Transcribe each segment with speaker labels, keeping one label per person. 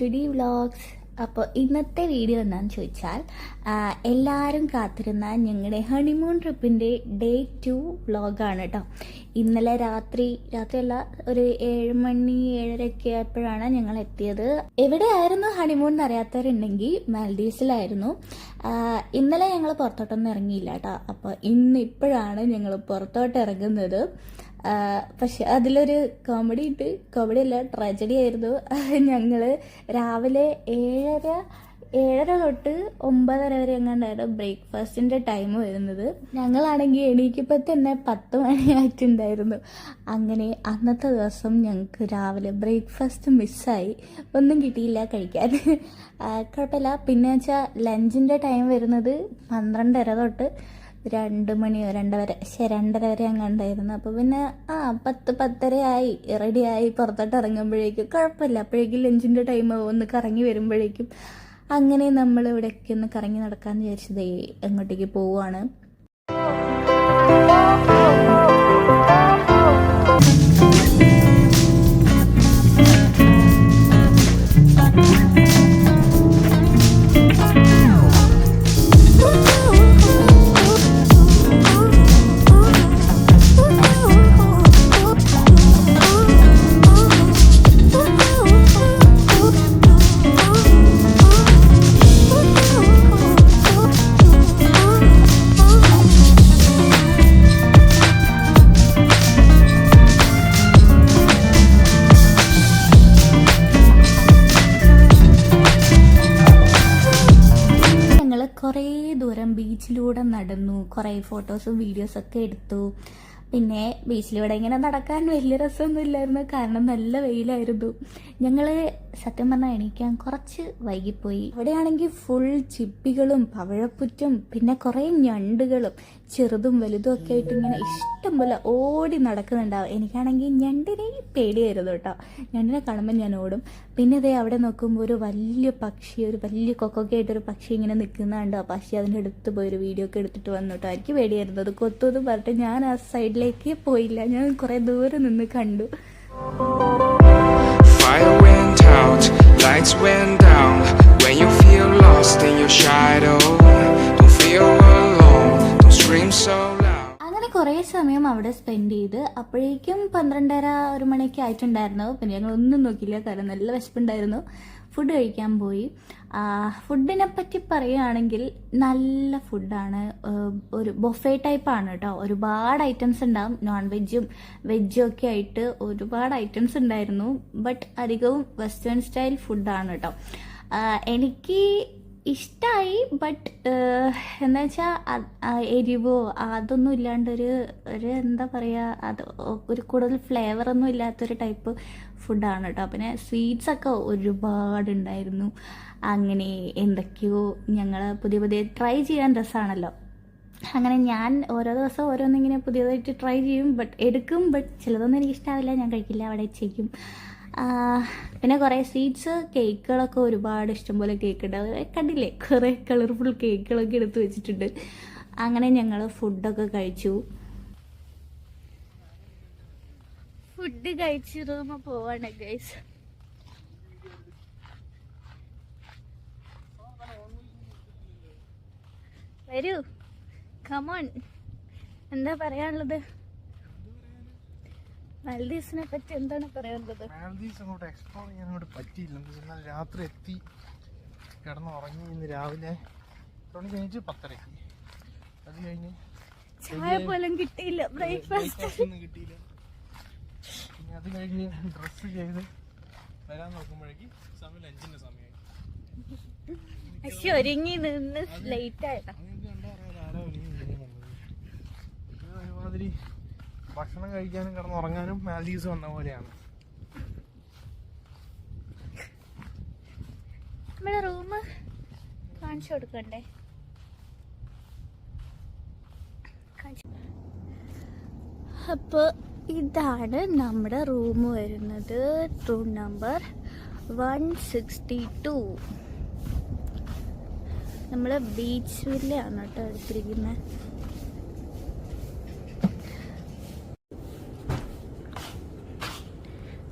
Speaker 1: To D vlogs. അപ്പോൾ ഇന്നത്തെ video എന്താണെന്ന് ചോദിച്ചാൽ എല്ലാവരും കാത്തിരുന്ന ഞങ്ങളുടെ ഹണിമൂൺ ട്രിപ്പിന്റെ ഡേ ടു വ്ളോഗാണ് കേട്ടോ. ഇന്നലെ രാത്രി രാത്രിയല്ല ഒരു ഏഴ് മണി ഏഴരയൊക്കെ ആയപ്പോഴാണ് ഞങ്ങൾ എത്തിയത്. എവിടെയായിരുന്നു ഹണിമൂൺ എന്നറിയാത്തവരുണ്ടെങ്കിൽ മാൽഡീവ്സിലായിരുന്നു. ഇന്നലെ ഞങ്ങൾ പുറത്തോട്ടൊന്നും ഇറങ്ങിയില്ല കേട്ടോ. അപ്പോൾ ഇന്ന് ഇപ്പോഴാണ് ഞങ്ങൾ പുറത്തോട്ട് ഇറങ്ങുന്നത്. പക്ഷെ അതിലൊരു കോമഡി ഉണ്ട്. കോമഡി അല്ല ട്രാജഡി ആയിരുന്നു. ഞങ്ങൾ രാവിലെ ഏഴര ഏഴര തൊട്ട് ഒമ്പതര വരെ എങ്ങാണ്ടായിരുന്നു ബ്രേക്ക്ഫാസ്റ്റിന്റെ ടൈം വരുന്നത്. ഞങ്ങളാണെങ്കിൽ എണീക്കിപ്പോൾ തന്നെ പത്ത് മണിയായിട്ടുണ്ടായിരുന്നു. അങ്ങനെ അന്നത്തെ ദിവസം ഞങ്ങൾക്ക് രാവിലെ ബ്രേക്ക്ഫാസ്റ്റ് മിസ്സായി ഒന്നും കിട്ടിയില്ല കഴിക്കാൻ. കുഴപ്പമില്ല. പിന്നെ വെച്ചാൽ ലഞ്ചിന്റെ ടൈം വരുന്നത് പന്ത്രണ്ടര തൊട്ട് രണ്ട് മണിയോ രണ്ടര ശരി രണ്ടര വരെ അങ്ങാണ്ടായിരുന്നു അപ്പോൾ പിന്നെ ആ പത്ത് പത്തര ആയി റെഡിയായി പുറത്തോട്ട് ഇറങ്ങുമ്പോഴേക്കും കുഴപ്പമില്ല. അപ്പോഴേക്കും ലഞ്ചിന്റെ ടൈം ഒന്ന് കറങ്ങി വരുമ്പോഴേക്കും അങ്ങനെ നമ്മൾ ഇവിടെയൊക്കെ ഒന്ന് കറങ്ങി നടക്കാമെന്ന് വിചാരിച്ചതേ എങ്ങോട്ടേക്ക് പോവുകയാണ് ബീച്ചിലൂടെ നടന്നു. കുറേ ഫോട്ടോസും വീഡിയോസൊക്കെ എടുത്തു. പിന്നെ ബീച്ചിലൂടെ ഇങ്ങനെ നടക്കാൻ വലിയ രസമൊന്നും ഇല്ലായിരുന്നു. കാരണം നല്ല വെയിലായിരുന്നു. ഞങ്ങൾ സത്യം പറഞ്ഞാൽ എണീക്കാൻ കുറച്ച് വൈകിപ്പോയി. അവിടെയാണെങ്കിൽ ഫുൾ ചിപ്പികളും പവഴപ്പുറ്റും പിന്നെ കുറേ ഞണ്ടുകളും ചെറുതും വലുതും ഒക്കെ ആയിട്ട് ഇങ്ങനെ ഇഷ്ടം പോലെ ഓടി നടക്കുന്നുണ്ടാവും. എനിക്കാണെങ്കിൽ ഞണ്ടിനെ പേടിയായിരുന്നു കേട്ടോ. ഞണ്ടിനെ കാണുമ്പോൾ ഞാൻ ഓടും. പിന്നെ ഇതേ അവിടെ നോക്കുമ്പോൾ ഒരു വലിയ പക്ഷി ഒരു വലിയ കൊക്കൊക്കെ ആയിട്ടൊരു പക്ഷി ഇങ്ങനെ നിൽക്കുന്നുണ്ട് ആ പക്ഷി അതിന്റെ അടുത്ത് പോയി ഒരു വീഡിയോ ഒക്കെ എടുത്തിട്ട് വന്നു കേട്ടോ. എനിക്ക് പേടിയായിരുന്നു. അത് കൊത്തുമെന്ന് പറഞ്ഞിട്ട് ഞാൻ ആ സൈഡിലേക്ക് പോയില്ല. ഞാൻ കുറേ ദൂരെ നിന്ന് കണ്ടു.
Speaker 2: Fire went out, lights went down. When you feel lost in your shadow, don't feel alone, don't scream so loud.
Speaker 1: അങ്ങനെ കുറേ സമയം അവിടെ സ്പെൻഡ് ചെയ്ത് അപ്പോഴേക്കും പന്ത്രണ്ടര ഒരു മണിയൊക്കെ ആയിട്ടുണ്ടായിരുന്നു. പിന്നെ ഞങ്ങൾ ഒന്നും നോക്കിയില്ല. കാരണം നല്ല വിശപ്പുണ്ടായിരുന്നു. ഫുഡ് കഴിക്കാൻ പോയി. ഫുഡിനെ പറ്റി പറയുകയാണെങ്കിൽ നല്ല ഫുഡാണ് ഒരു ബൊഫേ ടൈപ്പാണ് കേട്ടോ ഒരുപാട് ഐറ്റംസ് ഉണ്ടാവും. നോൺ വെജും വെജും ഒക്കെ ആയിട്ട് ഒരുപാട് ഐറ്റംസ് ഉണ്ടായിരുന്നു. ബട്ട് അധികവും വെസ്റ്റേൺ സ്റ്റൈൽ ഫുഡാണ് കേട്ടോ എനിക്ക് ഇഷ്ടമായി ബട്ട് എന്താ വെച്ചാൽ എരിവോ അതൊന്നും ഇല്ലാണ്ടൊരു ഒരു എന്താ പറയുക അത് ഒരു കൂടുതൽ ഫ്ലേവറൊന്നും ഇല്ലാത്തൊരു ടൈപ്പ് ഫുഡാണ് കേട്ടോ പിന്നെ സ്വീറ്റ്സൊക്കെ ഒരുപാട് ഉണ്ടായിരുന്നു അങ്ങനെ എന്തൊക്കെയോ ഞങ്ങൾ പുതിയ പുതിയ ട്രൈ ചെയ്യാൻ രസമാണല്ലോ അങ്ങനെ ഞാൻ ഓരോ ദിവസം ഓരോന്നിങ്ങനെ പുതിയതായിട്ട് ട്രൈ ചെയ്യും ബട്ട് എടുക്കും ബട്ട് ചിലതൊന്നും എനിക്ക് ഇഷ്ടമാവില്ല ഞാൻ കഴിക്കില്ല അവിടെ ആ, പിന്നെ കുറേ സ്വീറ്റ്സ് കേക്കുകളൊക്കെ ഒരുപാട് ഇഷ്ടംപോലെ കേക്ക് ഉണ്ട്. കണ്ടില്ലേ? കുറേ കളർഫുൾ കേക്കുകളൊക്കെ എടുത്ത് വെച്ചിട്ടുണ്ട്. അങ്ങനെ ഞങ്ങൾ ഫുഡൊക്കെ കഴിച്ചു. ഫുഡ് കഴിച്ച് റൂമ് പോവാണ് ഗൈസ് വരൂ. കമോൺ എന്താ പറയാനുള്ളത്? മൽദീവ്സിനെ പറ്റി എന്താണ് പറയാനുള്ളത്?
Speaker 3: മാലദ്വീപ്സ് അങ്ങോട്ട് എക്സ്പ്ലോർ ചെയ്യാൻ അങ്ങോട്ട് പറ്റിയില്ല. എന്താ രാത്രി എത്തി. കിടന്ന് ഉറങ്ങി ഇന്ന് രാവിലെ. എത്ര മണിക്ക് കഴിഞ്ഞിട്ട് പത്തരയ്ക്ക്. അത് കഴിഞ്ഞ്
Speaker 1: ചായ പോലും കിട്ടിയില്ല ബ്രേക്ക്ഫാസ്റ്റ്
Speaker 3: ഒന്നും കിട്ടിയില്ല. പിന്നെ അത് കഴിഞ്ഞ് ഡ്രസ്സ് ചെയ്ത് വരാൻ നോക്കുമ്പോഴേക്ക് സമയം ലഞ്ചിന്റെ സമയമായി.
Speaker 1: പക്ഷെ ഒരുങ്ങി നിന്ന് ലേറ്റ് ആയതാ.
Speaker 3: ഒരുമാതിരി ഭക്ഷണം കഴിക്കാനും കിടന്നുറങ്ങാനും മാലദ്വീപ്സ് വന്ന പോലെയാണ്.
Speaker 1: നമ്മുടെ റൂം കാണിച്ചു കൊടുക്കണ്ടേ? അപ്പോൾ ഇതാണ് നമ്മുടെ റൂം വരുന്നത്. Room number one sixty two. നമ്മൾ ബീച്ച് വില്ലയാണ് കേട്ടോ എടുത്തിരിക്കുന്നത്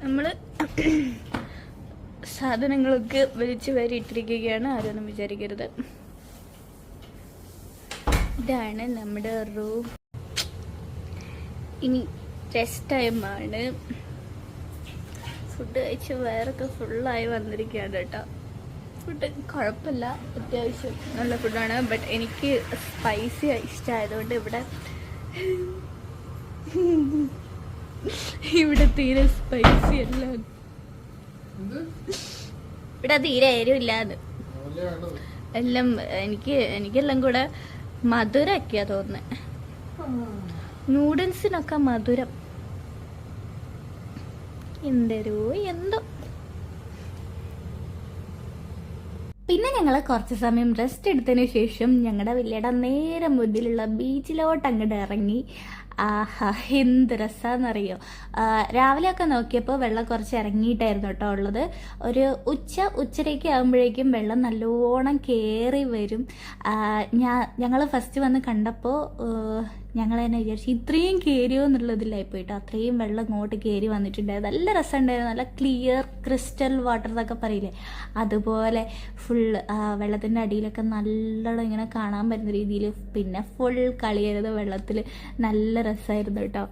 Speaker 1: നമ്മൾ സാധനങ്ങളൊക്കെ വലിച്ചു വാരി ഇട്ടിരിക്കുകയാണ്. ആരൊന്നും വിചാരിക്കരുത്. ഇതാണ് നമ്മുടെ റൂം. ഇനി റെസ്റ്റ് ടൈമാണ് ഫുഡ് കഴിച്ച് വയറൊക്കെ ഫുള്ളായി വന്നിരിക്കുകയാണ് കേട്ടോ. ഫുഡ് കുഴപ്പമില്ല. അത്യാവശ്യം നല്ല ഫുഡാണ് ബട്ട് എനിക്ക് സ്പൈസി ഇഷ്ടമായതുകൊണ്ട് ഇവിടെ ഇവിടെ തീരെ സ്പൈസി അല്ല. ഇവിടെ തീരെ എരിവില്ലാന്ന്. എല്ലാം എനിക്ക് എനിക്കെല്ലാം കൂടെ മധുരമൊക്കെയാ തോന്നുന്നത് നൂഡിൽസിനൊക്കെ മധുരം. എന്തരോ എന്തോ. പിന്നെ ഞങ്ങൾ കുറച്ച് സമയം റെസ്റ്റ് എടുത്തതിന് ശേഷം ഞങ്ങളുടെ വില്ലയുടെ നേരെ മുന്നിലുള്ള ബീച്ചിലോട്ട് അങ്ങോട്ട് ഇറങ്ങി. ആഹാ എന്ത് രസമെന്നറിയോ രാവിലെയൊക്കെ നോക്കിയപ്പോൾ വെള്ളം കുറച്ച് ഇറങ്ങിയിട്ടായിരുന്നു കേട്ടോ ഉള്ളത്. ഒരു ഉച്ച ഉച്ചരയ്ക്ക് ആകുമ്പോഴേക്കും വെള്ളം നല്ലോണം കയറി വരും. ഞാൻ ഞങ്ങൾ ഫസ്റ്റ് വന്ന് കണ്ടപ്പോൾ ഞങ്ങൾ തന്നെ വിചാരിച്ചു ഇത്രയും കയറിയോ എന്നുള്ളതിലായി പോയിട്ട് അത്രയും വെള്ളം ഇങ്ങോട്ട് കയറി വന്നിട്ടുണ്ടായിരുന്നു നല്ല രസമുണ്ടായിരുന്നു. നല്ല ക്ലിയർ ക്രിസ്റ്റൽ വാട്ടർ എന്നൊക്കെ പറയില്ലേ? അതുപോലെ ഫുൾ വെള്ളത്തിന്റെ അടിയിലൊക്കെ നല്ലോണം ഇങ്ങനെ കാണാൻ പറ്റുന്ന രീതിയിൽ പിന്നെ ഫുൾ കളിയരുത് വെള്ളത്തിൽ നല്ല രസമായിരുന്നു കേട്ടോ.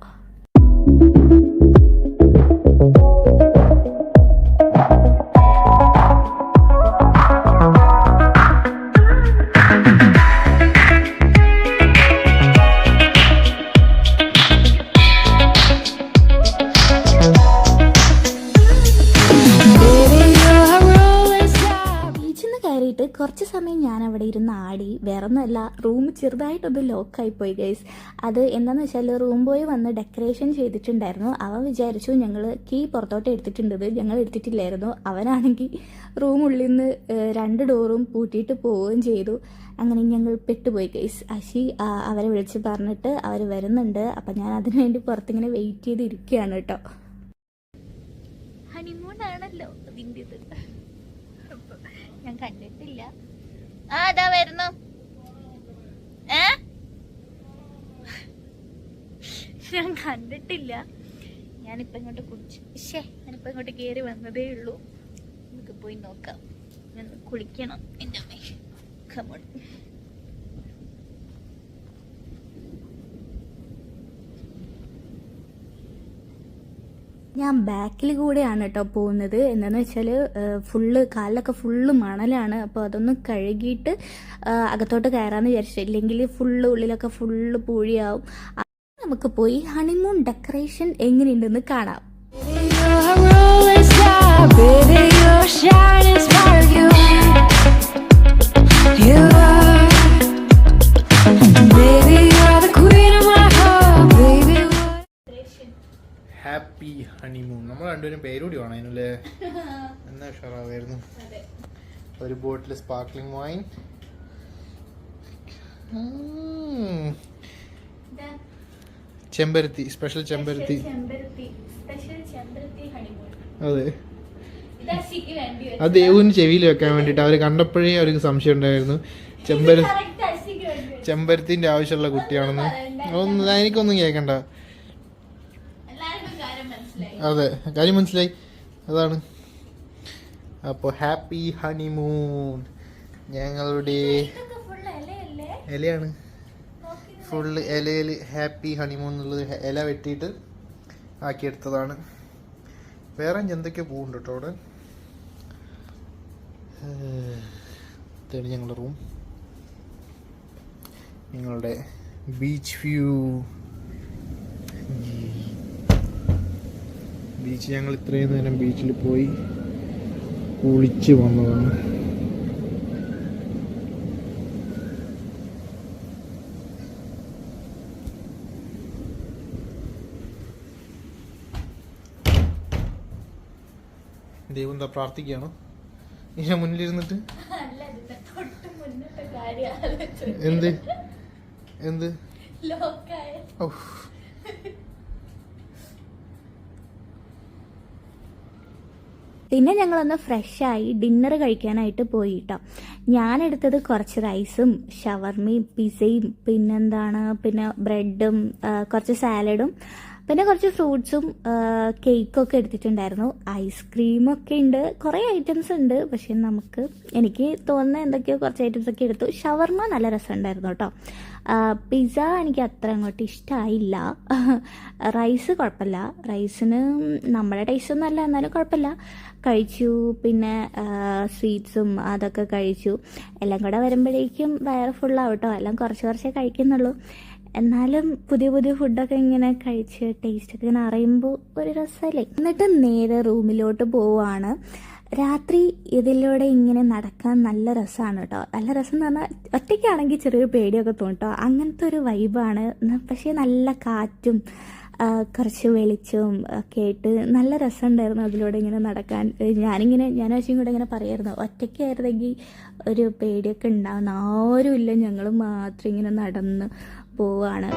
Speaker 1: കുറച്ച് സമയം ഞാൻ അവിടെ ഇരുന്ന് ആടി വേറെ ഒന്നുമല്ല റൂം ചെറുതായിട്ടൊന്ന് ലോക്കായി പോയി ഗൈസ് അത് എന്താണെന്ന് വെച്ചാൽ റൂം ബോയ് വന്ന് ഡെക്കറേഷൻ ചെയ്തിട്ടുണ്ടായിരുന്നു. അവൻ വിചാരിച്ചു ഞങ്ങൾ കീ പുറത്തോട്ട് എടുത്തിട്ടുണ്ടത് ഞങ്ങൾ എടുത്തിട്ടില്ലായിരുന്നു. അവനാണെങ്കിൽ റൂം ഉള്ളിൽ നിന്ന് രണ്ട് ഡോറും പൂട്ടിയിട്ട് പോവുകയും ചെയ്തു. അങ്ങനെ ഞങ്ങൾ പെട്ടുപോയി ഗൈസ് അശി അവരെ വിളിച്ച് പറഞ്ഞിട്ട് അവർ വരുന്നുണ്ട്. അപ്പം ഞാൻ അതിനു വേണ്ടി പുറത്തിങ്ങനെ വെയിറ്റ് ചെയ്തിരിക്കുകയാണ് കേട്ടോ ഹണിമൂൺ ആണല്ലോ അതിന്റെത് അപ്പൊ ഞാൻ കണ്ടിട്ടില്ല. ആ അതാ വരുന്നു. ഏ? ഞാൻ കണ്ടിട്ടില്ല. ഞാനിപ്പോ ഇങ്ങോട്ട് കുടിച്ചു ശേ ഞാനിപ്പോ ഇങ്ങോട്ട് കയറി വന്നതേ ഉള്ളൂ. നമുക്ക് പോയി നോക്കാം. ഞാൻ കുളിക്കണം എന്റെ അമ്മേ. കമോൺ ഞാൻ ബാക്കിൽ കൂടെയാണ് കേട്ടോ പോകുന്നത് എന്താണെന്ന് വെച്ചാൽ ഫുള്ള് കാലിലൊക്കെ ഫുള്ള് മണലാണ് അപ്പോൾ അതൊന്ന് കഴുകിയിട്ട് അകത്തോട്ട് കയറാമെന്ന് വിചാരിച്ചു ഇല്ലെങ്കിൽ ഫുള്ള് ഉള്ളിലൊക്കെ ഫുള്ള് പൂഴിയാവും നമുക്ക് പോയി ഹണിമൂൺ ഡെക്കറേഷൻ എങ്ങനെയുണ്ടെന്ന് കാണാം
Speaker 4: baby. your shine is. You, you are,
Speaker 3: happy honeymoon നമ്മൾ രണ്ടുപേരും പേരുകൂടി വേണം അതിനല്ലേ? എന്നാ ഉഷാറാവായിരുന്നു. ഒരു ബോട്ടിൽ സ്പാർക്ലിംഗ് വൈൻ ചെമ്പരത്തി സ്പെഷ്യൽ ചെമ്പരത്തി.
Speaker 1: ചെമ്പരത്തി.
Speaker 3: അതെ. അത് ദേവുവിന് ചെവിയിൽ വെക്കാൻ വേണ്ടിട്ട് അവർ കണ്ടപ്പോഴേ അവർക്ക് സംശയം ഉണ്ടായിരുന്നു. ചെമ്പര
Speaker 1: കറക്റ്റ് അശിക്ക് വേണ്ടി
Speaker 3: ചെമ്പരത്തിന്റെ ആവശ്യമുള്ള കുട്ടിയാണെന്ന്. അതൊന്നും എനിക്കൊന്നും കേൾക്കണ്ട അതെ കാര്യം മനസ്സിലായി. അതാണ്. അപ്പോൾ ഹാപ്പി ഹണിമൂൺ. ഞങ്ങളുടെ ഇലയാണ്. ഫുള്ള് ഇലയിൽ ഹാപ്പി ഹണിമൂൺ എന്നുള്ളത് ഇല വെട്ടിയിട്ട് ആക്കിയെടുത്തതാണ്. വേറെ എന്തൊക്കെയോ പൂവുണ്ട് കേട്ടോ അവിടെ? ഇതാണ് ഞങ്ങളുടെ റൂം. ഞങ്ങളുടെ ബീച്ച് വ്യൂ. ബീച്ച് ഞങ്ങൾ ഇത്രയും നേരം ബീച്ചിൽ പോയി കുളിച്ച് വന്നതാണ്. ദൈവം എന്താ പ്രാർത്ഥിക്കുകയാണോ? ഞാൻ മുന്നിലിരുന്നിട്ട്? എന്ത്? എന്ത്?
Speaker 1: ലോക്കായ. പിന്നെ ഞങ്ങളൊന്ന് ഫ്രഷായി ഡിന്നർ കഴിക്കാനായിട്ട് പോയി കേട്ടോ ഞാനെടുത്തത് കുറച്ച് റൈസും ഷവർമയും പിസയും പിന്നെന്താണ് പിന്നെ ബ്രെഡും കുറച്ച് സാലഡും പിന്നെ കുറച്ച് ഫ്രൂട്ട്സും കേക്കൊക്കെ എടുത്തിട്ടുണ്ടായിരുന്നു. ഐസ്ക്രീമൊക്കെ ഉണ്ട്. കുറേ ഐറ്റംസ് ഉണ്ട്. പക്ഷെ നമുക്ക് എനിക്ക് തോന്നുന്ന എന്തൊക്കെയോ കുറച്ച് ഐറ്റംസ് ഒക്കെ എടുത്തു. ഷവർമ നല്ല രസമുണ്ടായിരുന്നു കേട്ടോ. പിസ്സ എനിക്ക് അത്ര അങ്ങോട്ട് ഇഷ്ടമായില്ല റൈസ് കുഴപ്പമില്ല. റൈസിന് നമ്മുടെ ടേസ്റ്റ് ഒന്നും അല്ല. എന്നാലും കുഴപ്പമില്ല. കഴിച്ചു. പിന്നെ സ്വീറ്റ്സും അതൊക്കെ കഴിച്ചു. എല്ലാം കൂടെ വരുമ്പോഴേക്കും വയറ് കേട്ടോ. എല്ലാം കുറച്ച് കുറച്ചേ കഴിക്കുന്നുള്ളൂ. എന്നാലും പുതിയ പുതിയ ഫുഡൊക്കെ ഇങ്ങനെ കഴിച്ച് ടേസ്റ്റൊക്കെ ഇങ്ങനെ അറിയുമ്പോൾ ഒരു രസമല്ലേ എന്നിട്ട് നേരെ റൂമിലോട്ട് പോവാണ്. രാത്രി ഇതിലൂടെ ഇങ്ങനെ നടക്കാൻ നല്ല രസമാണ് കേട്ടോ നല്ല രസം എന്ന് പറഞ്ഞാൽ ഒറ്റയ്ക്കാണെങ്കിൽ ചെറിയൊരു പേടിയൊക്കെ തോന്നും കേട്ടോ അങ്ങനത്തെ ഒരു വൈബാണ് പക്ഷേ നല്ല കാറ്റും കുറച്ച് വെളിച്ചവും ആയിട്ട് നല്ല രസമുണ്ടായിരുന്നു അതിലൂടെ ഇങ്ങനെ നടക്കാൻ. ഞാനിങ്ങനെ ഞാൻ ആശയും കൂടെ ഇങ്ങനെ പറയായിരുന്നു. ഒറ്റയ്ക്കായിരുന്നെങ്കിൽ ഒരു പേടിയൊക്കെ ഉണ്ടാവുന്ന ആരുമില്ല. ഞങ്ങൾ മാത്രം ഇങ്ങനെ നടന്ന് പോവാണ്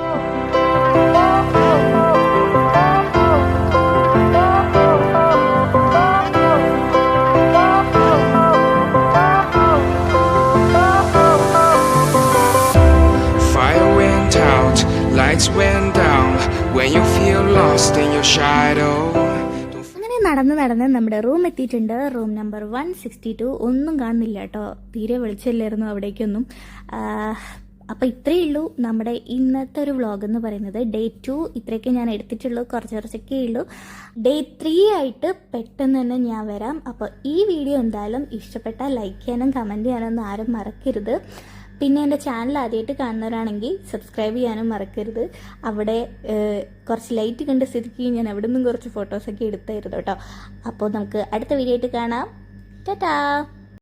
Speaker 2: Fire went out, lights went down. When you feel lost in your shadow.
Speaker 1: അങ്ങനെ നടന്ന് നടന്ന് നമ്മുടെ റൂം എത്തിയിട്ടുണ്ട് room number one sixty two ഒന്നും കാണുന്നില്ല കേട്ടോ തീരെ വെളിച്ചമില്ലായിരുന്നു അവിടേക്കൊന്നും അപ്പോൾ ഇത്രയേ ഉള്ളൂ നമ്മുടെ ഇന്നത്തെ ഒരു വ്ളോഗ് എന്ന് പറയുന്നത്. ഡേ ടു ഇത്രയൊക്കെ ഞാൻ എടുത്തിട്ടുള്ളൂ. കുറച്ച് കുറച്ചൊക്കെ ഉള്ളൂ. ഡേ ത്രീ ആയിട്ട് പെട്ടെന്ന് തന്നെ ഞാൻ വരാം. അപ്പോൾ ഈ വീഡിയോ എന്തായാലും ഇഷ്ടപ്പെട്ടാൽ ലൈക്ക് ചെയ്യാനും കമന്റ് ചെയ്യാനൊന്നും ആരും മറക്കരുത്. പിന്നെ എന്റെ ചാനൽ ആദ്യമായിട്ട് കാണുന്നവരാണെങ്കിൽ സബ്സ്ക്രൈബ് ചെയ്യാനും മറക്കരുത്. അവിടെ കുറച്ച് ലൈറ്റ് കണ്ട സ്ഥിതിക്ക് ഞാൻ അവിടെ നിന്നും കുറച്ച് ഫോട്ടോസൊക്കെ എടുത്തായിരുന്നു കേട്ടോ. അപ്പോൾ നമുക്ക് അടുത്ത വീഡിയോ ആയിട്ട് കാണാം. ടാറ്റാ